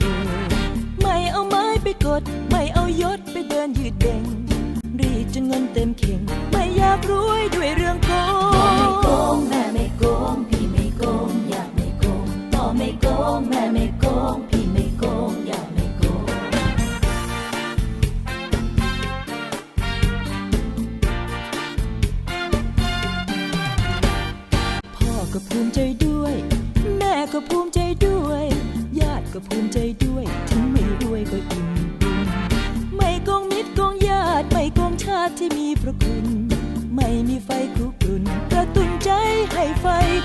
เอง ไม่เอาไม้ไปกด ไม่เอายศไปเดินยืดเด่ง รีดจนเงินเต็มเข่ง ไม่อยากรวยด้วยเรื่องโกงพ่อไม่โกงแม่ไม่โกง พี่ไม่โกง อยากไม่โกงพ่อไม่โกงแม่ไม่โกง พี่ไม่โกงอยากไม่โกง พ่อก็ภูมิใจ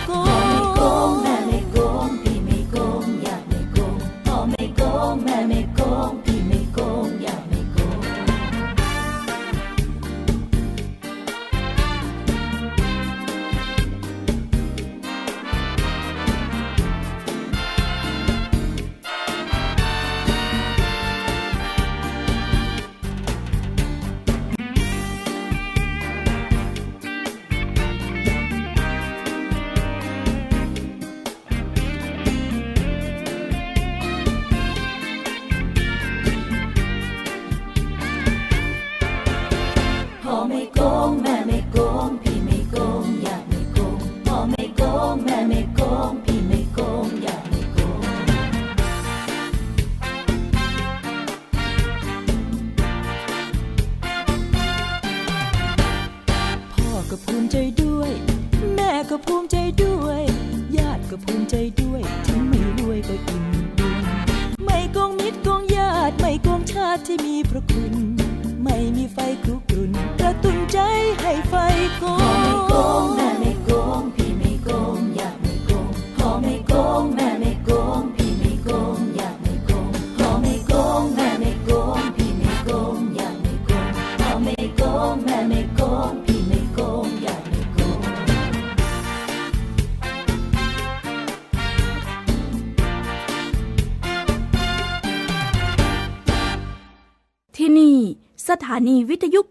ไ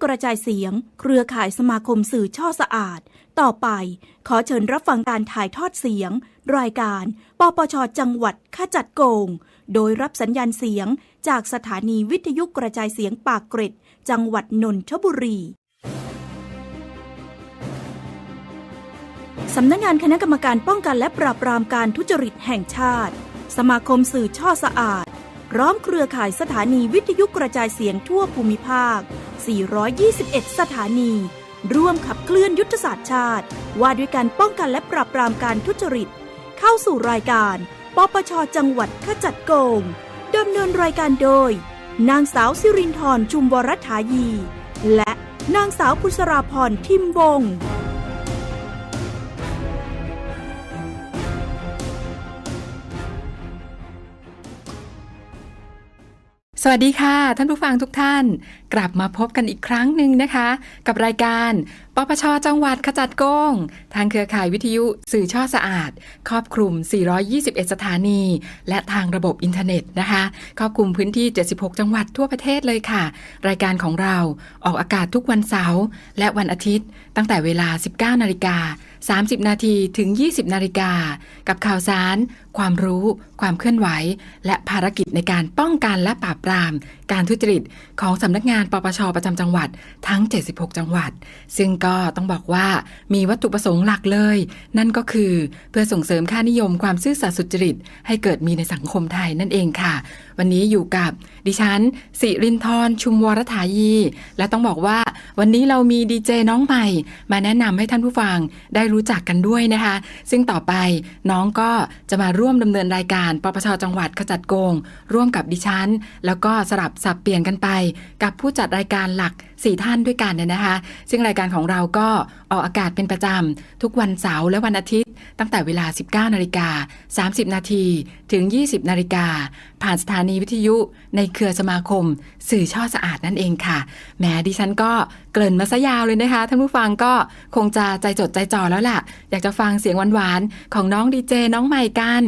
กระจายเสียง เครือข่ายสมาคมสื่อช่อสะอาด ต่อไปขอเชิญรับฟังการถ่ายทอดเสียง รายการ ปปชจังหวัดขจัดโกง โดยรับสัญญาณเสียงจากสถานีวิทยุกระจายเสียงปากเกร็ด จังหวัดนนทบุรีสำนักงงานคณะกรรมการป้องกันและปราบปรามการทุจริตแห่งชาติ สมาคมสื่อช่อสะอาด พร้อมเครือข่ายสถานีวิทยุกระจายเสียงทั่วภูมิภาค 421 สถานี ร่วมขับเคลื่อนยุทธศาสตร์ชาติ ว่าด้วยการป้องกันและปราบปรามการทุจริต เข้าสู่รายการ ปปช จังหวัดขจัดโกงดำเนินรายการโดย นางสาวสิรินทร์ชุมวรฐายี และนางสาวพุษราพรทิมวงศ์ วัสดีค่ะ ท่านผู้ฟังทุกท่าน กลับมาพบกันอีกครั้งหนึ่งนะคะ กับรายการ ปปชจังหวัดขจัดโกง ทางเครือข่ายวิทยุสื่อช่อสะอาด ครอบคลุม 421 สถานี และทางระบบอินเทอร์เน็ตนะคะ ครอบคลุมพื้นที่ 76 จังหวัดทั่วประเทศเลยค่ะ รายการของเราออกอากาศทุกวันเสาร์และวันอาทิตย์ ตั้งแต่เวลา 19 นาฬิกา 30 นาทีถึง 20 นาฬิกา กับข่าวสาร ความรู้ ความเคลื่อนไหว และภารกิจในการป้องกันและปราบปราม การทุจริตของสำนักงานปปชประจำจังหวัดทั้ง 76 จังหวัด ซึ่งก็ต้องบอกว่ามีวัตถุประสงค์หลักเลย นั่นก็คือเพื่อส่งเสริมค่านิยมความซื่อสัตย์สุจริต ให้เกิดมีในสังคมไทยนั่นเองค่ะ วันนี้อยู่กับดิฉันสิรินทร์ชุมวรถายี และต้องบอกว่าวันนี้เรามีดีเจน้องใหม่ มาแนะนำให้ท่านผู้ฟังได้รู้จักกันด้วยนะคะ ซึ่งต่อไปน้องก็จะมาร่วมดำเนินรายการปปชจังหวัดขจัดโกง ร่วมกับดิฉัน แล้วก็สลับสับเปลี่ยนกันไป กับผู้จัดรายการหลัก4 ท่านด้วยกันเนี่ยนะคะ ซึ่งรายการของเราก็ออกอากาศเป็นประจำ ทุกวันเสาร์และวันอาทิตย์ ตั้งแต่เวลา 19นาฬิกา30 นาทีถึง 20นาฬิกาผ่านสถานีวิทยุในเครือสมาคม สื่อช่อสะอาดนั่นเองค่ะแหมดิฉันก็ เกริ่นมาซะยาวเลยนะคะท่านผู้ฟังก็คงจะใจจดใจจ่อแล้วล่ะ อยากจะฟังเสียงหวานๆของน้องดีเจน้องใหม่กัน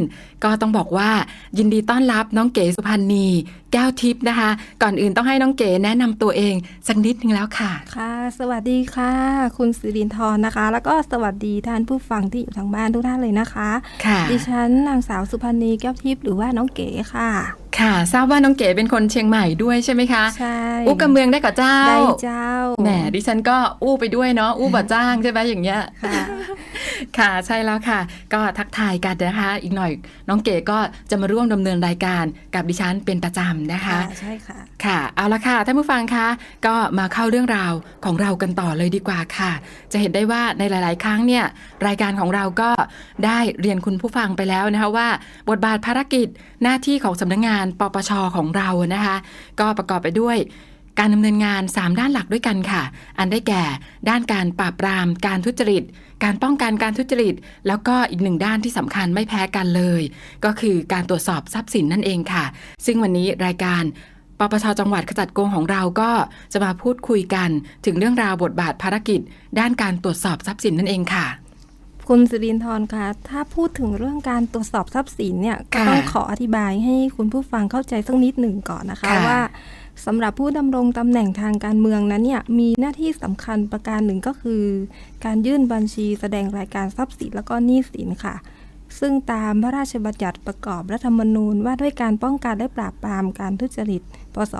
ก็ต้องบอกว่ายินดีต้อนรับน้องเก๋สุพันธ์นีแก้วทิพย์นะคะ ก่อนอื่นต้องให้น้องเก๋แนะนำตัวเองสักนิดนึงแล้วค่ะ ค่ะ สวัสดีค่ะ คุณสิรินทร์นะคะ แล้วก็สวัสดีท่านผู้ฟังที่อยู่ทางบ้านทุกท่านเลยนะคะ ค่ะ ดิฉันนางสาวสุพันธ์นีแก้วทิพย์หรือว่าน้องเก๋ค่ะ ค่ะ ทราบว่าน้องเก๋เป็นคนเชียงใหม่ด้วยใช่ไหมคะใช่อู้กับเมืองได้กับเจ้าได้เจ้าแหมดิฉันก็อู้ไปด้วยเนาะอู้บ่จ้างใช่ไหมอย่างเงี้ยค่ะค่ะใช่แล้วค่ะ ก็ทักทายกันนะคะ อีกหน่อยน้องเก๋ก็จะมาร่วมดำเนินรายการกับดิฉันเป็นประจำนะคะค่ะใช่ค่ะค่ะเอาละค่ะท่านผู้ฟังคะก็มาเข้าเรื่องราวของเรากันต่อเลยดีกว่าค่ะ จะเห็นได้ว่าในหลาย ๆ ครั้งเนี่ยรายการของเราก็ได้เรียนคุณผู้ฟังไปแล้วนะคะว่า บทบาทภารกิจหน้าที่ของสำนักงงานปปชของเรานะคะ ก็ประกอบไปด้วยการดำเนินงาน 3 ด้านหลักด้วยกันค่ะ อันได้แก่ ด้านการปราบปราม การทุจริต การป้องกันการทุจริต แล้วก็อีกหนึ่งด้านที่สำคัญไม่แพ้กันเลย ก็คือการตรวจสอบทรัพย์สินนั่นเองค่ะ ซึ่งวันนี้รายการปปชจังหวัดขจัดโกงของเราก็จะมาพูดคุยกัน ถึงเรื่องราวบทบาทภารกิจ ด้านการตรวจสอบทรัพย์สินนั่นเองค่ะ คุณสิรินทร์คะถ้าพูดถึงเรื่องการตรวจสอบทรัพย์สินเนี่ยก็ค่ะต้องขออธิบายให้คุณผู้ฟังเข้าใจสักนิดหนึ่งก่อนนะคะค่ะว่าสำหรับผู้ดำรงตำแหน่งทางการเมืองนั้นเนี่ยมีหน้าที่สำคัญประการหนึ่งก็คือ การยื่นบัญชีแสดงรายการทรัพย์สินแล้วก็หนี้สินค่ะ ซึ่งตามพระราชบัญญัติประกอบรัฐธรรมนูญว่าด้วยการป้องกันและปราบปรามการทุจริต พศ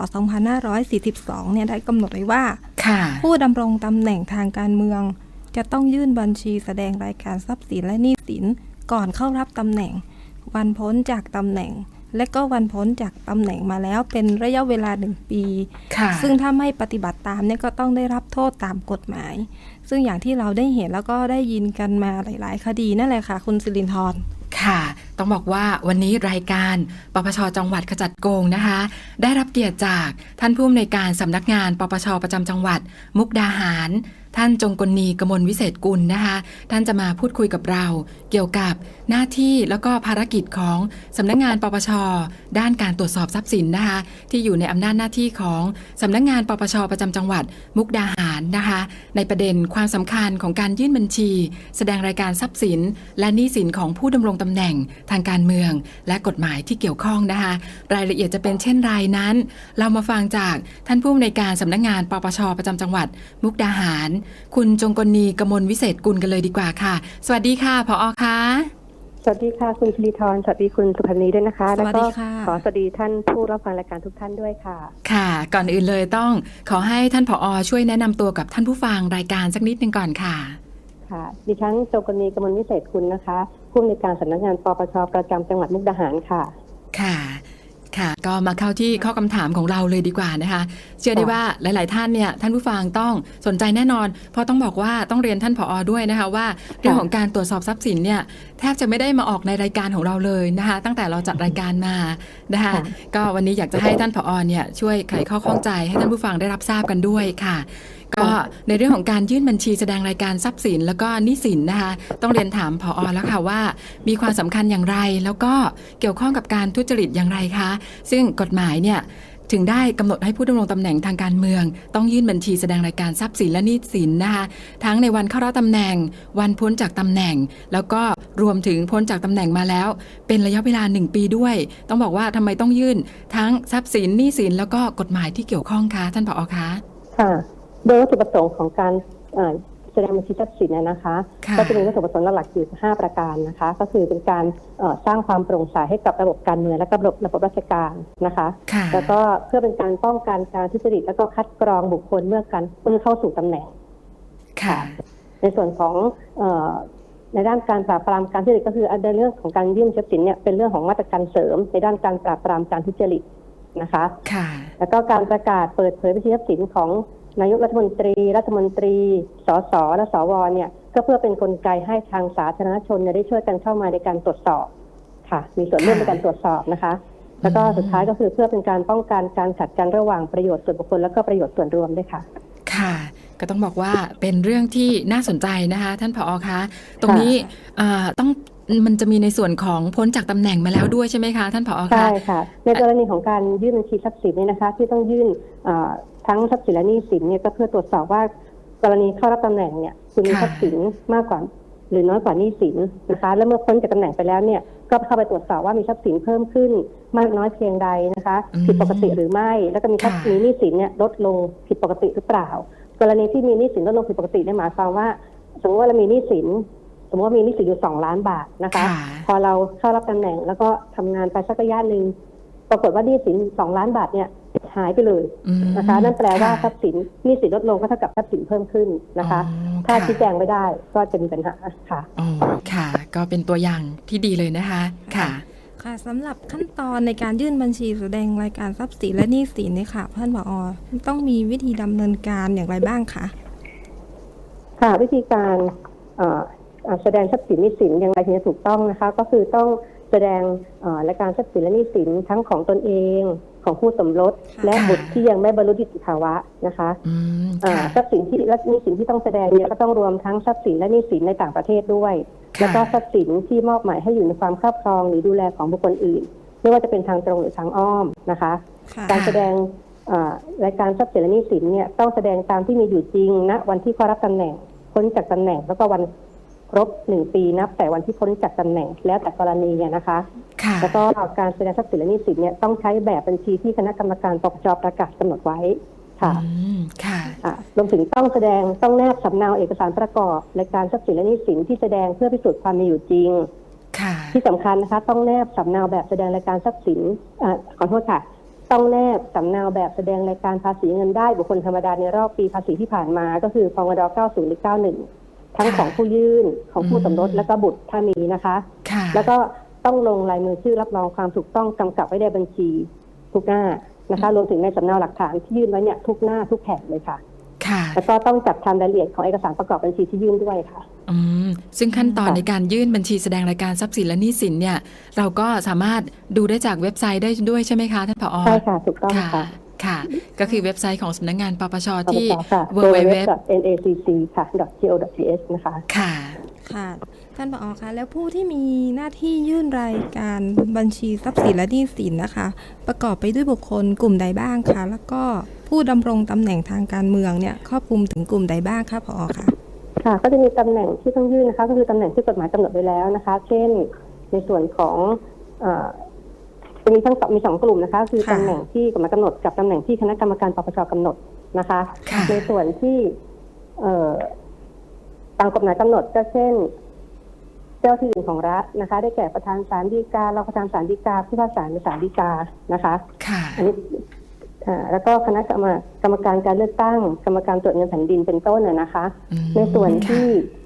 2542 เนี่ยได้กำหนดไว้ว่าค่ะผู้ดำรงตำแหน่งทางการเมือง จะต้องยื่นบัญชีแสดงรายการทรัพย์สินและหนี้สินก่อนเข้ารับตำแหน่ง วันพ้นจากตำแหน่ง และก็วันพ้นจากตำแหน่งมาแล้วเป็นระยะเวลาหนึ่งปีค่ะซึ่งถ้าไม่ปฏิบัติตามเนี่ยก็ต้องได้รับโทษตามกฎหมาย ซึ่งอย่างที่เราได้เห็นแล้วก็ได้ยินกันมาหลาย ๆ คดีนั่นแหละค่ะ คุณสิรินทร์ค่ะ ต้องบอกว่าวันนี้รายการปปชจังหวัดขจัดโกงนะคะ ได้รับเกียรติจากท่านผู้อำนวยการสำนักงานปปชประจำจังหวัด มุกดาหาร ท่านจงกลนีกมลวิเศษกุลนะคะ ท่านจะมาพูดคุยกับเรา เกี่ยวกับหน้าที่แล้วก็ภารกิจของสำนักงานปปชด้านการตรวจสอบทรัพย์สินนะคะ ที่อยู่ในอำนาจหน้าที่ของสำนักงานปปชประจำจังหวัด มุกดาหารนะคะ ในประเด็นความสำคัญของการยื่นบัญชี แสดงรายการทรัพย์สิน และหนี้สินของผู้ดำรงตำแหน่งทางการเมือง และกฎหมายที่เกี่ยวข้องนะคะ รายละเอียดจะเป็นเช่นไรนั้น เรามาฟังจากท่านผู้อำนวยการสำนักงานปปชประจำจังหวัด มุกดาหาร คุณจงกลนีกมลวิเศษกุลกันเลยดีกว่าค่ะ สวัสดีค่ะพออคะสวัสดีค่ะคุณชลิธรสวัสดีคุณสุพันธ์นีด้วยนะคะสแล้ววัสก็ดีค่ะขอสวัสดีท่านผู้รับฟังรายการทุกท่านด้วยค่ะ ค่ะ ก่อนอื่นเลยต้องขอให้ท่านผอ ช่วยแนะนำตัวกับท่านผู้ฟังรายการสักนิดหนึ่งก่อนค่ะ ค่ะดิฉันโจกนีกมลวิเศษคุณนะคะ ผู้อำนวยการสำนักงานปปชประจำจังหวัดมุกดาหารค่ะ ค่ะค่ะก็มาเข้าที่ข้อคำถามของเราเลยดีกว่านะคะ เชื่อได้ว่าหลาย ๆ ท่านเนี่ยท่านผู้ฟังต้องสนใจแน่นอน เพราะต้องบอกว่าต้องเรียนท่านผอด้วยนะคะว่าเรื่องของการตรวจสอบทรัพย์สินเนี่ยแทบจะไม่ได้มาออกในรายการของเราเลยนะคะ ตั้งแต่เราจัดรายการมานะคะค่ะก็วันนี้อยากจะให้ท่านผอเนี่ยช่วยไขข้อข้องใจให้ท่านผู้ฟังได้รับทราบกันด้วยค่ะ ก็ในเรื่องของการยื่นบัญชีแสดงรายการทรัพย์สิน แล้วก็หนี้สินนะคะ ต้องเรียนถามผอแล้วค่ะว่า มีความสำคัญอย่างไร แล้วก็เกี่ยวข้องกับการทุจริตอย่างไรคะ ซึ่งกฎหมายเนี่ยถึงได้กำหนดให้ผู้ดำรงตำแหน่งทางการเมือง ต้องยื่นบัญชีแสดงรายการทรัพย์สินและหนี้สินนะคะทั้งในวันเข้ารับตำแหน่ง วันพ้นจากตำแหน่ง แล้วก็รวมถึงพ้นจากตำแหน่งมาแล้ว เป็นระยะเวลาหนึ่งปีด้วย ต้องบอกว่าทำไมต้องยื่น ทั้งทรัพย์สินหนี้สินแล้วก็กฎหมายที่เกี่ยวข้องคะท่านผอคะค่ะ โดยวัตถุประสงค์ของการเอ่อแสดงบัญชีทรัพย์สินนะนะคะค่ะก็จะมีวัตถุประสงค์หลักๆอยู่ 5 ประการนะคะ ก็คือเป็นการเอ่อสร้างความโปร่งใสให้กับระบบการเมืองและก็ระบบระบบราชการนะคะค่ะแล้วก็เพื่อเป็นการป้องกันการทุจริตแล้วก็คัดกรองบุคคลเมื่อการเมื่อเข้าสู่ตำแหน่งค่ะในส่วนของเออในด้านการปราบปรามการทุจริตก็คือในเรื่องของการยื่นทรัพย์สินเนี่ยเป็นเรื่องของมาตรการเสริม ในด้านการปราบปรามการทุจริตนะคะ ค่ะ แล้วก็การประกาศเปิดเผยบัญชีทรัพย์สินของ นายกรัฐมนตรี รัฐมนตรี สสและสวเนี่ยก็เพื่อเป็นนกลไกให้ทางสาธารณชนเนี่ยได้ช่วยกันเข้ามาในการตรวจสอบค่ะ มีส่วนร่วมในการตรวจสอบนะคะ แล้วก็สุดท้ายก็คือเพื่อเป็นการป้องกันการขัดกันระหว่างประโยชน์ส่วนบุคคล และก็ประโยชน์ส่วนรวมด้วยค่ะ ค่ะ ก็ต้องบอกว่าเป็นเรื่องที่น่าสนใจนะคะ ท่านผอคะ ตรงนี้อ่าต้องมันจะมีในส่วนของพ้นจากตำแหน่งมาแล้วด้วยใช่ไหมคะ ท่านผอคะใช่ค่ะ ในกรณีของการยื่นบัญชีทรัพย์สินเนี่ยนะคะ ที่ต้องยื่นเอ่อ ทั้งทรัพย์สินและหนี้สินเนี่ยก็เพื่อตรวจสอบว่ากรณีเข้ารับตำแหน่งเนี่ยคุณมีทรัพย์สินมากกว่าหรือน้อยกว่าหนี้สินนะคะแล้วเมื่อพ้นจากตำแหน่งไปแล้วเนี่ยก็เข้าไปตรวจสอบว่ามีทรัพย์สินเพิ่มขึ้น มากน้อยเพียงใดนะคะ ผิดปกติหรือไม่ แล้วก็มีทรัพย์ค่ะมีหนี้สินเนี่ยลดลงผิดปกติหรือเปล่า กรณีที่มีหนี้สินลดลงผิดปกติเนี่ยหมายความว่าสมมติว่าเรามีหนี้สินสมมติว่ามีหนี้สินอยู่สองล้านบาทนะคะ พอเราเข้ารับตำแหน่งแล้วก็ทำงานไปสักระยะหนึ่งปรากฏว่าหนี้สินสองล้านบาทเนี่ย หายไปเลยอืมนะคะ นั่นแปลว่าค่ะทรัพย์สินหนี้สินลดลงก็เท่ากับทรัพย์สินเพิ่มขึ้นนะคะอ๋อถ้าค่ะชี้แจงไม่ได้ก็จะมีปัญหาค่ะอ๋อค่ะ ก็เป็นตัวอย่างที่ดีเลยนะคะค่ะค่ะสำหรับขั้นตอนในการยื่นบัญชีแสดงรายการทรัพย์สินและหนี้สินเนี่ยค่ะท่านผอต้องมีวิธีดำเนินการอย่างไรบ้างคะค่ะวิธีการเอ่อเอ่อแสดงทรัพย์สินหนี้สินอย่างไรถึงจะถูกต้องนะคะ ก็คือต้องแสดงเอ่อรายการทรัพย์สินและหนี้สินทั้งของตนเอง ของผู้สมรสค่ะและค่ะบุตรที่ยังไม่บรรลุนิติภาวะนะคะอืมอ่าค่ะทรัพย์สินที่และหนี้สินที่ต้องแสดงเนี่ยก็ต้องรวมทั้งทรัพย์สินและหนี้สินในต่างประเทศด้วยค่ะแล้วก็ทรัพย์สินที่มอบหมายให้อยู่ในความครอบครองหรือดูแลของบุคคลอื่น ไม่ว่าจะเป็นทางตรงหรือทางอ้อมนะคะค่ะการแสดงอ่ารายการทรัพย์สินและหนี้สินเนี่ยต้องแสดงตามที่มีอยู่จริงณวันที่เข้ารับตำแหน่งพ้นจากตำแหน่งแล้วก็วัน ครบหนึ่งปีนับแต่วันที่พ้นจากตำแหน่งแล้วแต่กรณีอะนะคะค่ะแล้วก็การแสดงทรัพย์สินและหนี้สินเนี่ยต้องใช้แบบบัญชีที่คณะกรรมการปปชประกาศกำหนดไว้ค่ะอืมค่ะอะรวมถึงต้องแสดงต้องแนบสำเนาเอกสารประกอบรายการทรัพย์สินและหนี้สินที่แสดงเพื่อพิสูจน์ความมีอยู่จริงค่ะที่สำคัญนะคะ ต้องแนบสำเนาแบบแสดงรายการทรัพย์สินอ่าขอโทษค่ะ ต้องแนบสำเนาแบบแสดงรายการภาษีเงินได้บุคคลธรรมดาในรอบปีภาษีที่ผ่านมาก็คือพงด90หรือ91 ทั้งค่ะของผู้ยื่นของผู้อืมสมรสและก็บุตรถ้ามีนะคะค่ะแล้วก็ต้องลงลายมือชื่อรับรองความถูกต้องกำกับไว้ในบัญชีทุกหน้านะคะรวมถึงในสำเนาหลักฐานที่ยื่นไว้เนี่ยทุกหน้าทุกแผ่นเลยค่ะ ค่ะ แล้วก็ต้องจัดทำรายละเอียดของเอกสารประกอบบัญชีที่ยื่นด้วยค่ะ อืม ซึ่งขั้นตอนค่ะในการยื่นบัญชีแสดงรายการทรัพย์สินและหนี้สินเนี่ย เราก็สามารถดูได้จากเว็บไซต์ได้ด้วยใช่ไหมคะท่านผอ ใช่ค่ะ ถูกต้องค่ะ ค่ะค่ะ ก็คือเว็บไซต์ของสำนักงานปปชขอบที่คุณค่ะ www www.nacc ค่ะ .go.th นะคะค่ะค่ะท่านผอคะแล้วผู้ที่มีหน้าที่ยื่นรายการบัญชีทรัพย์สินและหนี้สินนะคะ ประกอบไปด้วยบุคคลกลุ่มใดบ้างคะแล้วก็ผู้ดำรงตำแหน่งทางการเมืองเนี่ยครอบคลุมถึงกลุ่มใดบ้างคะผอคะค่ะ ก็จะมีตำแหน่งที่ต้องยื่นนะคะ ก็คือตำแหน่งที่กฎหมายกำหนดไว้แล้วนะคะ เช่น ในส่วนของเอ่อ จะมีทั้งสองมีสองกลุ่มนะคะ คือค่ะตำแหน่งที่กฎหมายกำหนดกับตำแหน่งที่คณะกรรมการปปชกำหนดนะคะค่ะในส่วนที่เอ่อตามกฎหมายกำหนดก็เช่น เจ้าที่อื่นของรัฐนะคะ ได้แก่ประธานศาลฎีการรองประธานศาลฎีกาผู้พิพากษาในศาลฎีกานะคะค่ะอันนี้อ่าแล้วก็คณะกรรมกรรมการการเลือกตั้ง กรรมการตรวจเงินแผ่นดินเป็นต้นน่ะนะคะอืมในส่วนค่ะที่เอ่อ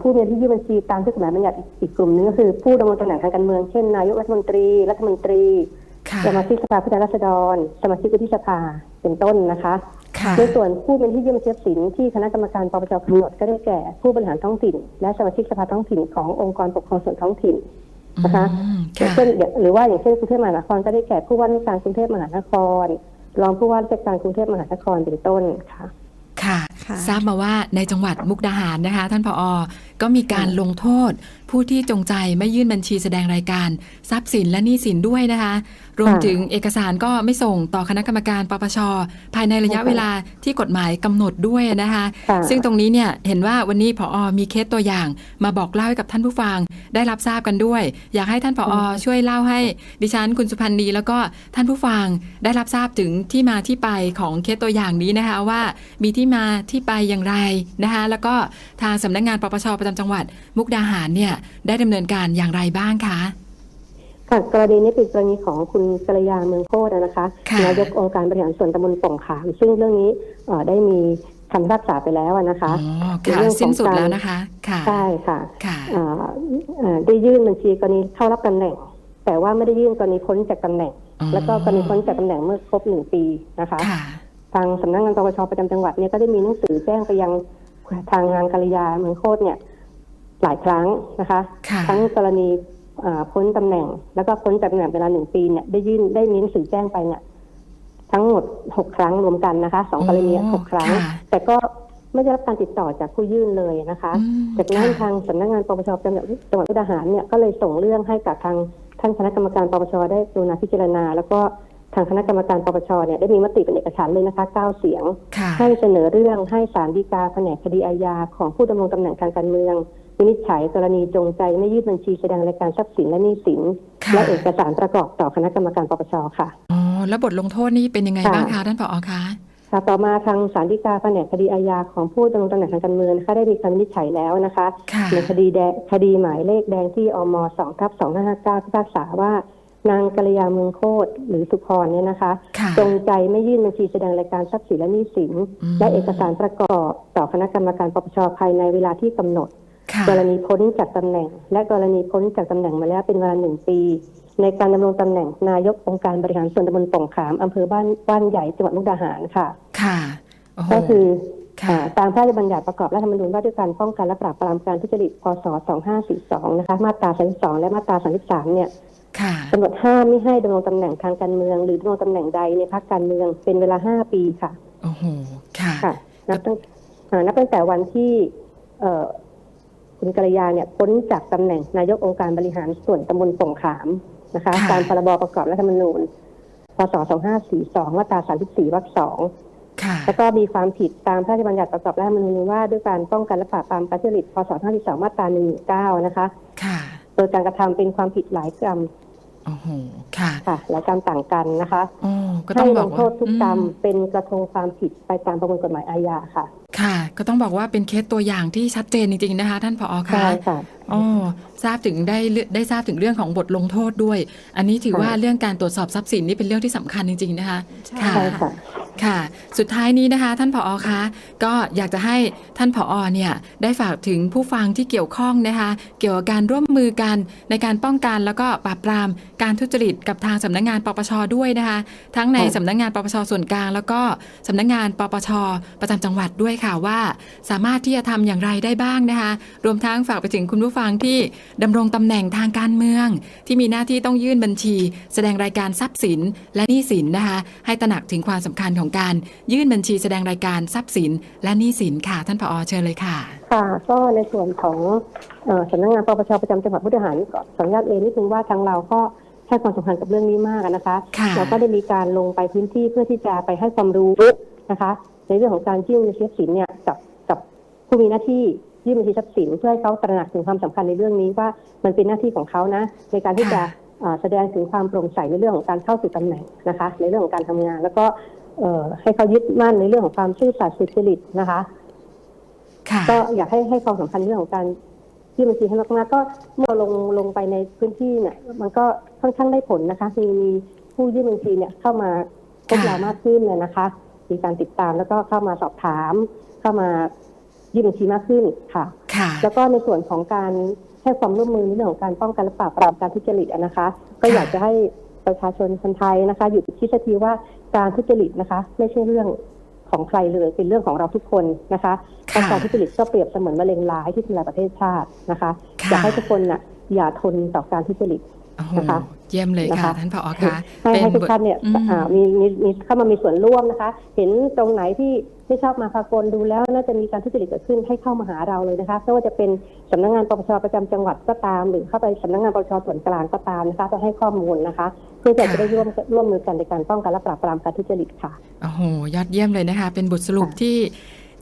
ผู้มีหน้าที่ยื่นบัญชีตามที่กฎหมายบัญญัติอีกกลุ่มนึงก็คือผู้ดำรงตำแหน่งทางการเมืองเช่นนายกรัฐมนตรี รัฐมนตรีค่ะสมาชิกสภาผู้แทนราษฎร สมาชิกวุฒิสภาเป็นต้นนะคะค่ะในส่วนผู้เป็นที่ยื่นบัญชีทรัพย์สินที่คณะกรรมการปปชกำหนดก็ได้แก่ผู้บริหารท้องถิ่น และสมาชิกสภาท้องถิ่นขององค์กรปกครองส่วนท้องถิ่นนะคะอืมอย่างค่ะเช่นอย่างหรือว่าอย่างเช่นกรุงเทพมหานครก็ได้แก่ผู้ว่าราชการกรุงเทพมหานคร รองผู้ว่าราชการกรุงเทพมหานครเป็นต้นค่ะ ค่ะค่ะ ทราบมาว่าในจังหวัดมุกดาหารนะคะ ท่านผอก็มีการลงโทษ ผู้ที่จงใจไม่ยื่นบัญชีแสดงรายการ ทรัพย์สินและหนี้สินด้วยนะคะ รวมถึงเอกสารก็ไม่ส่งต่อคณะกรรมการปปช ภายในระยะเวลาที่กฎหมายกำหนดด้วยนะคะค่ะซึ่งตรงนี้เนี่ยเห็นว่าวันนี้ผอมีเคสตัวอย่าง มาบอกเล่าให้กับท่านผู้ฟังได้รับทราบกันด้วย อยากให้ท่านผอช่วยเล่าให้ดิฉันคุณสุพันธ์ดีแล้วก็ท่านผู้ฟังได้รับทราบถึงที่มาที่ไปของเคสตัวอย่างนี้นะคะว่ามีที่มาที่ไปอย่างไรนะคะแล้วก็ทางสำนักงานปปชประจำจังหวัด มุกดาหารเนี่ยได้ดำเนินการอย่างไรบ้างคะค่ะกรณีนี้เป็นกรณีของคุณกัลยาเมืองโคตรนะคะค่ะนายกองค์การบริหารส่วนตำบลป่องขามซึ่งเรื่องนี้เอ่อได้มีคำพิพากษาไปแล้วอะนะคะอ๋อเป็นค่ะเรื่องของสิ้นสุดการแล้วนะคะค่ะใช่ค่ะค่ะเอ่อเอ่อได้ยื่นบัญชีกรณีเข้ารับตำแหน่ง แต่ว่าไม่ได้ยื่นกรณีพ้นจากตำแหน่งอ๋อแล้วก็กรณีพ้นจากตำแหน่งเมื่อครบหนึ่งปีนะคะค่ะ ทางสำนักงานปปชประจำจังหวัดเนี่ยก็ได้มีหนังสือแจ้งไปยังทางงานกัลยาเมืองโคตรเนี่ยหลายครั้งนะคะค่ะทั้งกรณีเอ่อพ้นตำแหน่ง แล้วก็พ้นจากตำแหน่งเวลาหนึ่งปีเนี่ยได้ยื่นได้มีหนังสือแจ้งไปเนี่ยทั้งหมดหกครั้งรวมกันนะคะสองกรณีอ๋อหกครั้งค่ะแต่ก็ไม่ได้รับการติดต่อจากผู้ยื่นเลยนะคะอืมจากนั้นค่ะทางสำนักงานปปชจังหวัดจังหวัดมุกดาหารเนี่ยก็เลยส่งเรื่องให้กับทางท่านคณะกรรมการปปชได้กรุณาพิจารณา แล้วก็ ทางคณะกรรมการปปชเนี่ยได้มีมติเป็นเอกฉันท์เลยนะคะเก้าเสียงค่ะให้เสนอเรื่องให้ศาลฎีกาแผนกคดีอาญาของผู้ดำรงตำแหน่งทางการเมืองวินิจฉัยกรณีจงใจไม่ยื่นบัญชีแสดงรายการทรัพย์สินและหนี้สินค่ะและเอกสารประกอบต่อคณะกรรมการปปชค่ะอ๋อแล้วบทลงโทษนี่เป็นยังไงค่ะบ้างคะท่านผอคะค่ะต่อมาทางศาลฎีกาแผนกคดีอาญาของผู้ดำรงตำแหน่งทางการเมืองนะคะได้มีคำวินิจฉัยแล้วนะคะค่ะในคดีแดงคดีหมายเลขแดงที่อม2ทับ2559พิพากษาว่า นางกัลยาเมืองโคตรหรือสุพรเนี่ยนะคะค่ะจงใจไม่ยื่นบัญชีแสดงรายการทรัพย์สินและหนี้สินอืมและเอกสารประกอบต่อคณะกรรมการปปชภายในเวลาที่กำหนดค่ะกรณีพ้นจากตำแหน่ง และกรณีพ้นจากตำแหน่งมาแล้วเป็นเวลาหนึ่งปี ในการดำรงตำแหน่งนายกองค์การบริหารส่วนตำบลป่องขามอำเภอบ้านบ้านใหญ่จังหวัดมุกดาหารค่ะ ค่ะโอ้โหก็คือค่ะอ่าตามพระราชบัญญัติประกอบรัฐธรรมนูญว่าด้วยการป้องกันและปราบปรามการทุจริต พศ 2542 นะคะ มาตรา 32 และมาตรา 33 เนี่ยค่ะ กำหนดห้ามไม่ให้ดำรงตำแหน่งทางการเมือง หรือดำรงตำแหน่งใดในพรรคการเมืองเป็นเวลา5ปีค่ะโอ้โหค่ะค่ะนับตั้งอ่านับตั้งแต่วันที่เอ่อคุณกัลยาเนี่ยพ้นจากตำแหน่งนายกองค์การบริหารส่วนตำบลป่งขามนะคะค่ะตามพรบประกอบรัฐธรรมนูญพศ 2542 มาตรา 34 วรรค2ค่ะแล้วก็มีความผิดตามพระราชบัญญัติประกอบรัฐธรรมนูญว่าด้วยการป้องกันและปราบปรามการทุจริต พศ 52 มาตรา 119 นะคะค่ะ โดยการกระทำเป็นความผิดหลายกรรมโอ้โหค่ะค่ะหลายกรรมต่างกันนะคะโอ้ก็ต้อให้งบลอกงว่าโทษทุกกรรมอืเป็นกระทงความผิดไปตามประมวลกฎหมายอาญาค่ะ ค่ะ ก็ต้องบอกว่าเป็นเคสตัวอย่างที่ชัดเจนจริงๆนะคะ ท่านผอคะใช่ค่ะ อ๋อทราบถึงได้เลืได้ทราบถึงเรื่องของบทลงโทษด้วย อันนี้ถือค่ะว่าเรื่องการตรวจสอบทรัพย์สินนี่เป็นเรื่องที่สำคัญจริง ๆ นะคะใช่ค่ะ ใช่ค่ะ ค่ะ สุดท้ายนี้นะคะ ท่านผอคะก็อยากจะให้ท่านผอเนี่ยได้ฝากถึงผู้ฟังที่เกี่ยวข้องนะคะ เกี่ยวกับการร่วมมือกันในการป้องกันแล้วก็ปราบปรามการทุจริตกับทางสำนักงานปปชด้วยนะคะ ทั้งในค่ะสำนักงานปปชส่วนกลาง แล้วก็สำนักงานปปชประจำจังหวัดด้วยค่ะว่า สามารถที่จะทำอย่างไรได้บ้างนะคะ รวมทั้งฝากไปถึงคุณผู้ฟังที่ดำรงตำแหน่งทางการเมือง ที่มีหน้าที่ต้องยื่นบัญชี แสดงรายการทรัพย์สินและหนี้สินนะคะให้ตระหนักถึงความสำคัญของการยื่นบัญชีแสดงรายการทรัพย์สิน และหนี้สินค่ะ ท่านผอเชิญเลยค่ะ ค่ะก็ในส่วนของเอ่อสำนักงานปปชประจำจังหวัดมุกดาหารก็ขออนุญาตเรียนนิดนึงว่าทางเราก็ให้ความสำคัญกับเรื่องนี้มากนะคะค่ะเราก็ได้มีการลงไปพื้นที่เพื่อที่จะไปให้ความรู้นะคะ ในเรื่องของการยื่นบัญชีทรัพย์สินเนี่ยกับกับผู้มีหน้าที่ ยื่นบัญชีทรัพย์สินเพื่อให้เขาตระหนักถึงความสำคัญในเรื่องนี้ว่ามันเป็นหน้าที่ของเขานะในการที่จะค่ะเอ่อแสดงถึงความโปร่งใสในเรื่องของการเข้าสู่ตำแหน่งนะคะ ในเรื่องของการทำงาน แล้วก็เอ่อให้เขายึดมั่นในเรื่องของความซื่อสัตย์สุจริตนะคะค่ะก็อยากให้ให้ความสำคัญในเรื่องของการยื่นบัญชีให้มากๆก็เมื่อลงลงไปในพื้นที่เนี่ย มันก็ค่อนข้างได้ผลนะคะมีมีผู้ยื่นบัญชีเนี่ยเข้ามาพบค่ะเรามากขึ้นเลยนะคะ มีการติดตามแล้วก็เข้ามาสอบถาม เข้ามา ยื่นบัญชีมากขึ้นค่ะค่ะ แล้วก็ในส่วนของการให้ความร่วมมือในเรื่องของการป้องกันและปราบปรามการทุจริตอะนะคะ ก็อยากจะให้ประชาชนคนไทยนะคะอยู่ที่สถีว่าการทุจริตนะคะ ไม่ใช่เรื่องของใครเลยเป็นเรื่องของเราทุกคนนะคะค่ะการทุจริตก็เปรียบเสมือนมะเร็งร้ายที่ทำลายประเทศชาตินะคะค่ะอยากให้ทุกคนน่ะอย่าทนต่อการทุจริตโอ้โหนะคะเยี่ยมเลยนะค่ะคะท่านผอคะให้ให้ทุกบทท่านเนี่ยอืมอ่ามีมีมีเข้ามามีส่วนร่วมนะคะ เห็นตรงไหนที่ ไม่ชอบมาพากลดูแล้วน่าจะมีการทุจริตเกิดขึ้นให้เข้ามาหาเราเลยนะคะไม่ว่าจะเป็นสำนักงานปปชประจำจังหวัดก็ตาม หรือเข้าไปสำนักงานปปชส่วนกลางก็ตามนะคะจะให้ข้อมูลนะคะเพื่อจะจะได้ร่วมร่วมมือกันในการป้องกันและปราบปรามการทุจริตค่ะโอ้โหยอดเยี่ยมเลยนะคะ เป็นบทสรุปที่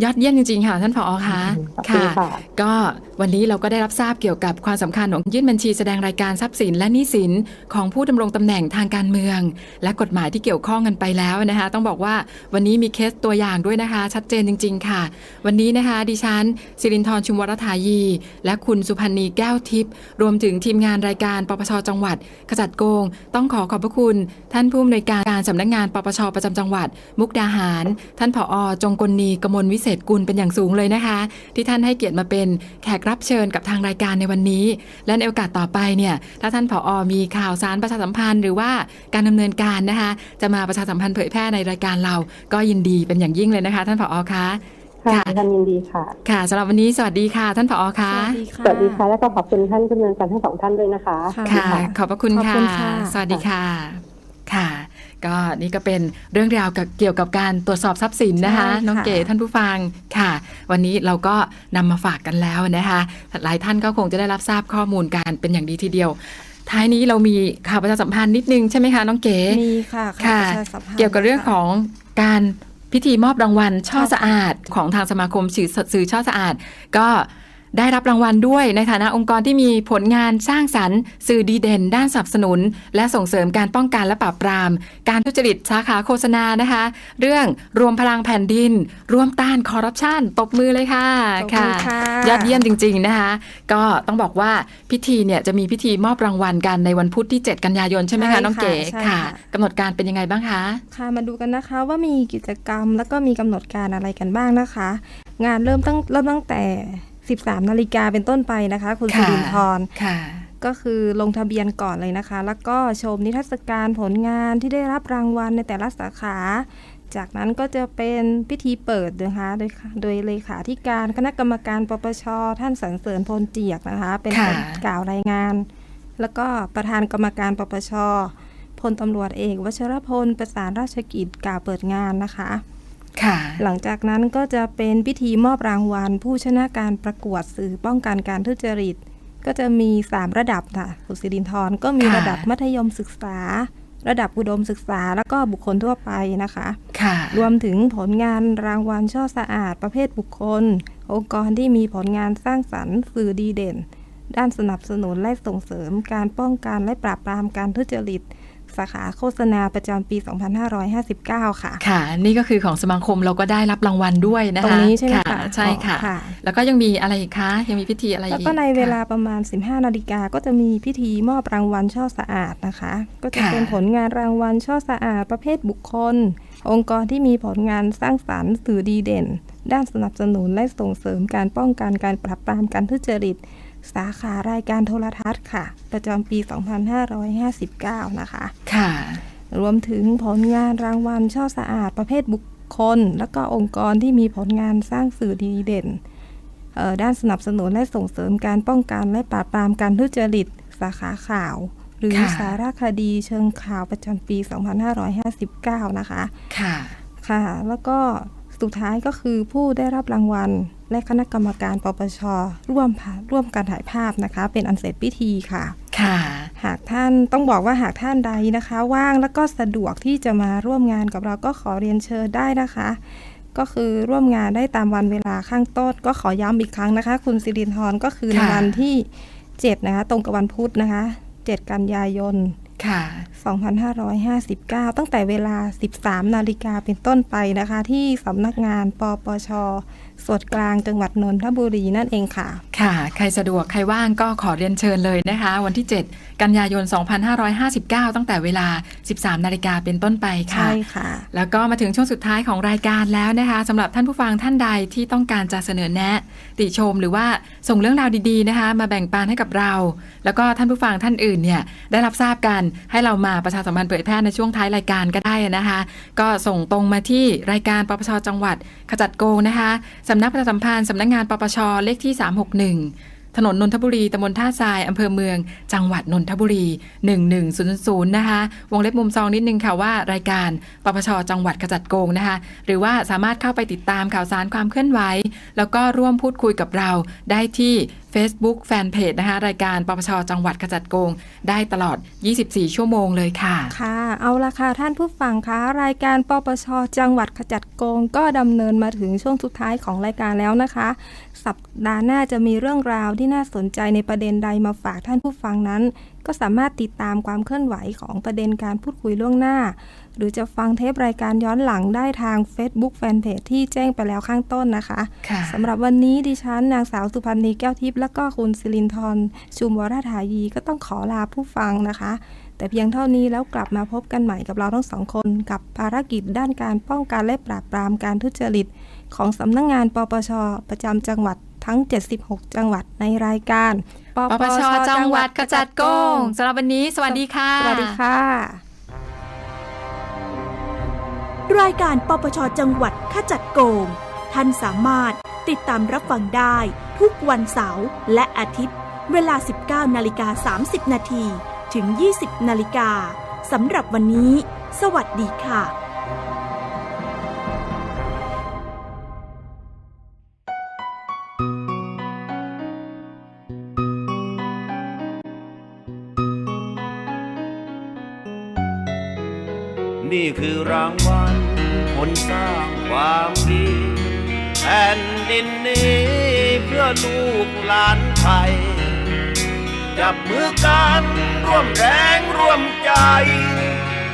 ยอดเยี่ยมจริงๆค่ะท่านผอคะขอบคุณค่ะ ก็วันนี้เราก็ได้รับทราบเกี่ยวกับความสำคัญของยื่นบัญชีแสดงรายการทรัพย์สินและหนี้สินของผู้ดำรงตำแหน่งทางการเมือง และกฎหมายที่เกี่ยวข้องกันไปแล้วนะคะ ต้องบอกว่าวันนี้มีเคสตัวอย่างด้วยนะคะ ชัดเจนจริง ๆ ค่ะ วันนี้นะคะ ดิฉันสิรินทร์ชุมวรธายี และคุณสุพันธ์นีแก้วทิพย์รวมถึงทีมงานรายการปปชจังหวัด ขจัดโกง ต้องขอขอบพระคุณ ท่านผู้อำนวยการการสำนักงานปปชประจำจังหวัด มุกดาหาร ท่านผอ จงกลนีกมลวิเศษกุลเป็นอย่างสูงเลยนะคะ ที่ท่านให้เกียรติมาเป็นแขกรับเชิญกับทางรายการในวันนี้ และในโอกาสต่อไปเนี่ยถ้าท่านผอมีข่าวสารประชาสัมพันธ์หรือว่าการดำเนินการนะคะ จะมาประชาสัมพันธ์เผยแพร่ในรายการเรา ก็ยินดีเป็นอย่างยิ่งเลยนะคะ ท่านผอคะค่ะค่ะท่านยินดีค่ะ ค่ะสำหรับวันนี้สวัสดีค่ะ ท่านผอคะสวัสดีค่ะ สวัสดีค่ะ แล้วก็ขอบคุณท่านผู้ดำเนินการทั้งสองท่านด้วยนะคะ ค่ะค่ะขอบพระคุณขอบค่ะคุณค่ะ สวัสดีค่ะ ค่ะ ก็นี่ก็เป็นเรื่องราวกับเกี่ยวกับการตรวจสอบทรัพย์สินนะคะใช่ค่ะน้องเก๋ท่านผู้ฟังค่ะ วันนี้เราก็นำมาฝากกันแล้วนะคะ หลายท่านก็คงจะได้รับทราบข้อมูลการเป็นอย่างดีทีเดียว ท้ายนี้เรามีข่าวประชาสัมพันธ์นิดนึงใช่ไหมคะน้องเก๋มีค่ะค่ะประชาสัมพันธ์เกี่ยวกับเรื่องค่ะของการพิธีมอบรางวัลช่อช่อสะอาด ของทางสมาคมสื่อสื่อช่อสะอาด ก็ ได้รับรางวัลด้วยในฐานะองค์กรที่มีผลงานสร้างสรรค์ สื่อดีเด่น ด้านสนับสนุน และส่งเสริมการป้องกันและปราบปราม การทุจริตสาขาโฆษณานะคะ เรื่องรวมพลังแผ่นดิน ร่วมต้านคอร์รัปชันตบมือเลยค่ะขอบคุณค่ะ ยอดเยี่ยมจริง ๆนะคะ ก็ต้องบอกว่าพิธีเนี่ยจะมีพิธีมอบรางวัลกันในวันพุธที่ 7 กันยายนใช่ไหมใช่คะน้องเก๋ค่ะใช่ค่ะค่ะกำหนดการเป็นยังไงบ้างคะค่ะมาดูกันนะคะว่ามีกิจกรรมแล้วก็มีกำหนดการอะไรกันบ้างนะคะ งานเริ่มตั้งเริ่มตั้งแต่ 13 นาฬิกาเป็นต้นไปนะคะ คุณสิค่ะรินทร์ค่ะก็คือลงทะเบียนก่อนเลยนะคะ แล้วก็ชมนิทรรศการผลงานที่ได้รับรางวัลในแต่ละสาขา จากนั้นก็จะเป็นพิธีเปิดนะคะ โดยโดยเลขาธิการคณะกรรมการปปช ท่านสรรเสริญพลเจียกนะคะ เป็นค่ะคนกล่าวรายงาน แล้วก็ประธานกรรมการปปชพลตำรวจเอกวชรพลประสานราชกิจกล่าวเปิดงานนะคะค่ะ หลังจากนั้นก็จะเป็นพิธีมอบรางวัล ผู้ชนะการประกวดสื่อป้องกันการทุจริต ก็จะมี 3 ระดับค่ะคุณสิรินทร์ก็มีค่ะระดับมัธยมศึกษา ระดับอุดมศึกษา แล้วก็บุคคลทั่วไปนะคะค่ะรวมถึงผลงานรางวัลช่อสะอาด ประเภทบุคคล องค์กรที่มีผลงานสร้างสรรค์สื่อดีเด่น ด้านสนับสนุนและส่งเสริมการป้องกันและปราบปรามการทุจริต สาขาโฆษณาประจำปี 2559 ค่ะ ค่ะ นี่ก็คือของสมาคมเราก็ได้รับรางวัลด้วยนะคะ ตรงนี้ใช่ไหมค่ะคะใช่ค่ะค่ะแล้วก็ยังมีอะไรอีกคะ ยังมีพิธีอะไรอีกแล้วก็ในเวลาค่ะประมาณ 15 นาฬิกาก็จะมีพิธีมอบรางวัลช่อสะอาดนะคะ ก็จะค่ะเป็นผลงานรางวัลช่อสะอาดประเภทบุคคล องค์กรที่มีผลงานสร้างสรรค์สื่อดีเด่น ด้านสนับสนุนและส่งเสริมการป้องกันการปราบปรามการทุจริต สาขารายการโทรทัศน์ค่ะ ประจำปี 2559 นะคะ ค่ะ รวมถึงผลงานรางวัลช่อสะอาดประเภทบุคคล และก็องค์กรที่มีผลงานสร้างสื่อดีเด่นเอ่อด้านสนับสนุนและส่งเสริมการป้องกันและปราบปรามการทุจริต สาขาข่าว หรือค่ะสารคดีเชิงข่าวประจำปี 2559 นะคะ ค่ะ ค่ะ แล้วก็ สุดท้ายก็คือผู้ได้รับรางวัล และคณะกรรมการปปช ร่วมผ่าร่วมการถ่ายภาพนะคะ เป็นอันเสร็จพิธีค่ะค่ะ หากท่านต้องบอกว่าหากท่านใดนะคะ ว่างแล้วก็สะดวกที่จะมาร่วมงานกับเราก็ขอเรียนเชิญได้นะคะ ก็คือร่วมงานได้ตามวันเวลาข้างต้น ก็ขอย้ำอีกครั้งนะคะ คุณสิรินทร์ก็คือในค่ะวันที่7นะคะ ตรงกับวันพุธนะคะ 7 กันยายน ค่ะ2559 ตั้งแต่เวลา 13 นาฬิกาเป็นต้นไปนะคะ ที่สำนักงานปปช ส่วนกลางจังหวัดนนทบุรีนั่นเองค่ะ ค่ะ ใครสะดวกใครว่างก็ขอเรียนเชิญเลยนะคะ วันที่ 7 กันยายน 2559 ตั้งแต่เวลา 13 นาฬิกาเป็นต้นไปค่ะ ใช่ค่ะ แล้วก็มาถึงช่วงสุดท้ายของรายการแล้วนะคะสำหรับท่านผู้ฟังท่านใดที่ต้องการจะเสนอแนะ ติชมหรือว่าส่งเรื่องราวดีๆนะคะ มาแบ่งปันให้กับเรา แล้วก็ท่านผู้ฟังท่านอื่นเนี่ยได้รับทราบกันให้เรามาประชาสัมพันธ์เผยแพร่ในช่วงท้ายรายการก็ได้นะคะ ก็ส่งตรงมาที่รายการปปชจังหวัดขจัดโกงนะคะสำนักประชาสัมพันธ์สำนักงานปปชเลขที่ 361 ถนนนนทบุรีตำบลท่าทรายอำเภอเมือง จังหวัดนนทบุรี 1100 นะคะ วงเล็บมุมซองนิดนึงค่ะว่ารายการปปชจังหวัดขจัดโกงนะคะ หรือว่าสามารถเข้าไปติดตามข่าวสารความเคลื่อนไหว แล้วก็ร่วมพูดคุยกับเราได้ที่ Facebook แฟนเพจนะคะ รายการปปชจังหวัดขจัดโกง ได้ตลอด 24 ชั่วโมงเลยค่ะ ค่ะ เอาละค่ะ ท่านผู้ฟังคะรายการปปชจังหวัดขจัดโกง ก็ดำเนินมาถึงช่วงสุดท้ายของรายการแล้วนะคะ สัปดาห์หน้าจะมีเรื่องราวที่น่าสนใจในประเด็นใดมาฝากท่านผู้ฟังนั้น ก็สามารถติดตามความเคลื่อนไหวของประเด็นการพูดคุยล่วงหน้า หรือจะฟังเทปรายการย้อนหลังได้ทาง Facebook Fanpage ที่แจ้งไปแล้วข้างต้นนะคะค่ะสำหรับวันนี้ดิฉันนางสาวสุพันธ์นีแก้วทิพย์และก็คุณสิรินทร์ชุมวรธายีก็ต้องขอลาผู้ฟังนะคะ แต่เพียงเท่านี้แล้วกลับมาพบกันใหม่กับเราทั้งสองคน กับภารกิจด้านการป้องกันและปราบปรามการทุจริต ของสำนักงงานปปชประจำจังหวัด ทั้ง 76 จังหวัดในรายการปปชจังหวัดขจัดโกงสำหรับวันนี้ สวัสดีค่ะ สวัสดีค่ะ รายการปปชจังหวัดขจัดโกง ท่านสามารถติดตามรับฟังได้ทุกวันเสาร์และอาทิตย์ เวลา 19นาฬิกา30 นาทีถึง 20นาฬิกาสำหรับวันนี้ สวัสดีค่ะ รางวัลคนสร้างความดีแผ่นดินนี้เพื่อลูกหลานไทย จับมือกันร่วมแรงร่วมใจ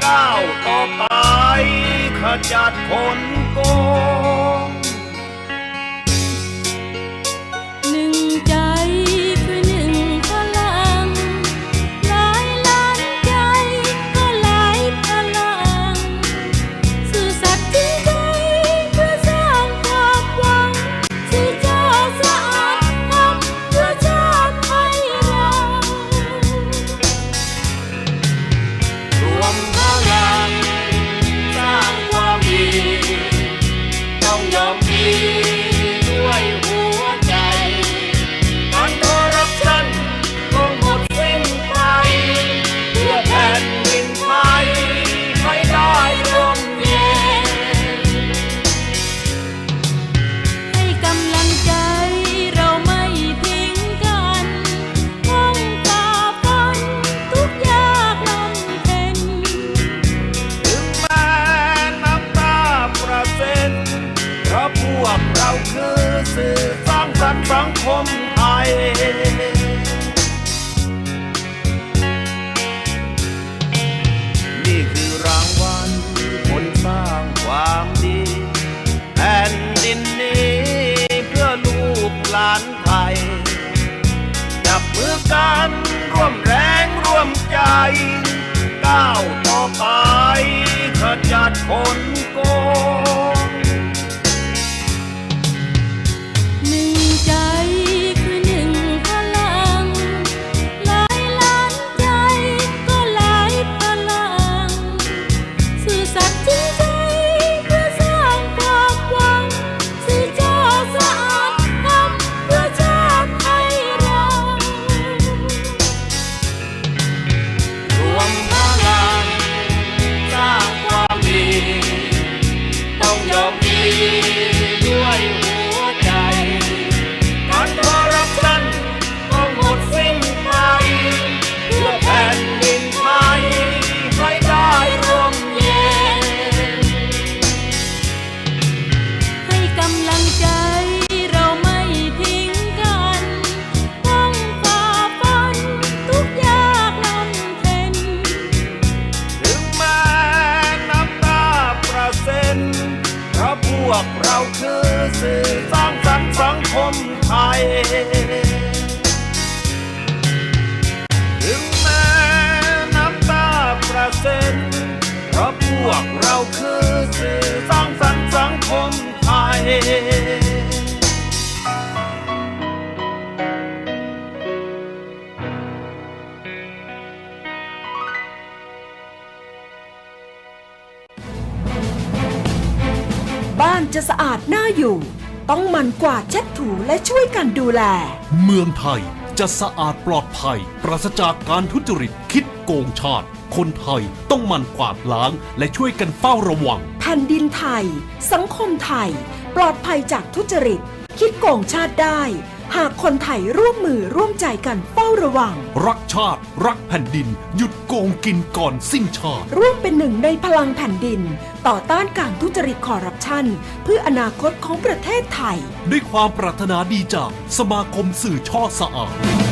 ก้าวต่อไปขจัดคนโกง นี่คือรางวัลคนสร้างความดีแผ่นดินนี้เพื่อลูกหลานไทย จับมือกันร่วมแรงร่วมใจ ก้าวต่อไปขจัดคนโกง จะสะอาดน่าอยู่ ต้องหมันกวาดเช็ดถูและช่วยกันดูแล เมืองไทยจะสะอาดปลอดภัย ปราศจากการทุจริตคิดโกงชาติ คนไทยต้องหมันกวาดล้างและช่วยกันเฝ้าระวัง แผ่นดินไทย สังคมไทย ปลอดภัยจากทุจริต คิดโกงชาติได้ หากคนไทยร่วมมือร่วมใจกันเฝ้าระวัง รักชาติ รักแผ่นดิน หยุดโกงกินก่อนสิ้นชาติ ร่วมเป็นหนึ่งในพลังแผ่นดิน ต่อต้านการทุจริตคอร์รัปชัน เพื่ออนาคตของประเทศไทย ด้วยความปรารถนาดีจากสมาคมสื่อช่อสะอาด